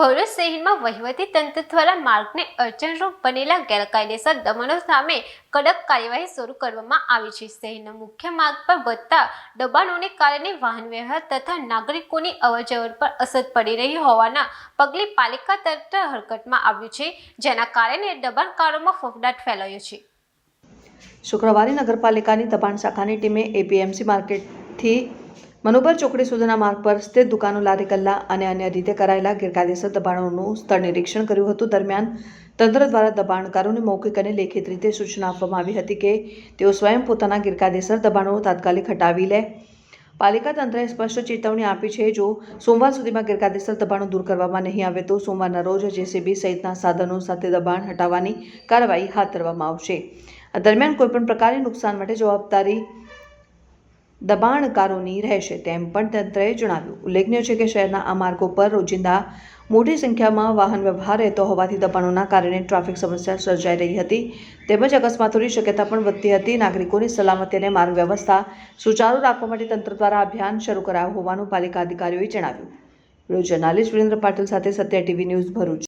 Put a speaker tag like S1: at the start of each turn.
S1: ભરૂચ શહેરમાં વહીવટી તંત્ર દ્વારા માર્ગને અડચણરૂપ બનેલા ગેરકાયદેસર દમનો સામે કડક કાર્યવાહી શરૂ કરવામાં આવી છે. શહેરના મુખ્ય માર્ગ પર વધતા દબાણોને કારણે વાહન વ્યવહાર તથા નાગરિકોની અવરજવર પર અસર પડી રહી હોવાના પગલે પાલિકા તંત્ર હરકતમાં આવ્યું છે, જેના કારણે દબાણકારોમાં ફફડાટ ફેલાયો છે.
S2: શુક્રવારે નગરપાલિકાની દબાણ શાખાની ટીમે એપીએમસી માર્કેટથી મનોબર ચોકડી સુધીના માર્ગ પર સ્થિત દુકાનો લારી કલ્લા અને અન્ય રીતે કરાયેલા ગેરકાયદેસર દબાણોનું સ્થળ નિરીક્ષણ કર્યું હતું. દરમિયાન તંત્ર દ્વારા દબાણકારોને મૌખિક અને લેખિત રીતે સૂચના આપવામાં આવી હતી કે તેઓ સ્વયં પોતાના ગેરકાયદેસર દબાણો તાત્કાલિક હટાવી લે. પાલિકા તંત્રએ સ્પષ્ટ ચેતવણી આપી છે, જો સોમવાર સુધીમાં ગેરકાયદેસર દબાણો દૂર કરવામાં નહીં આવે, તો સોમવારના રોજ જેસીબી સહિતના સાધનો સાથે દબાણ હટાવવાની કાર્યવાહી હાથ ધરવામાં આવશે. દરમિયાન કોઈપણ પ્રકારની નુકસાન માટે જવાબદારી દબાણકારોની રહેશે તેમ પણ તંત્રએ જણાવ્યું. ઉલ્લેખનીય છે કે શહેરના આ માર્ગો પર રોજિંદા મોટી સંખ્યામાં વાહન વ્યવહાર રહેતો હોવાથી દબાણોના કારણે ટ્રાફિક સમસ્યા સર્જાઈ રહી હતી. તેમજ અકસ્માતોની શક્યતા પણ વધતી હતી. નાગરિકોની સલામતી અને માર્ગ વ્યવસ્થા સુચારુ રાખવા માટે તંત્ર દ્વારા અભિયાન શરૂ કરાયું હોવાનું પાલિકા અધિકારીઓએ જણાવ્યું. જર્નાલિસ્ટ વિરેન્દ્ર પાટીલ સાથે સત્ય ટીવી ન્યૂઝ ભરૂચ.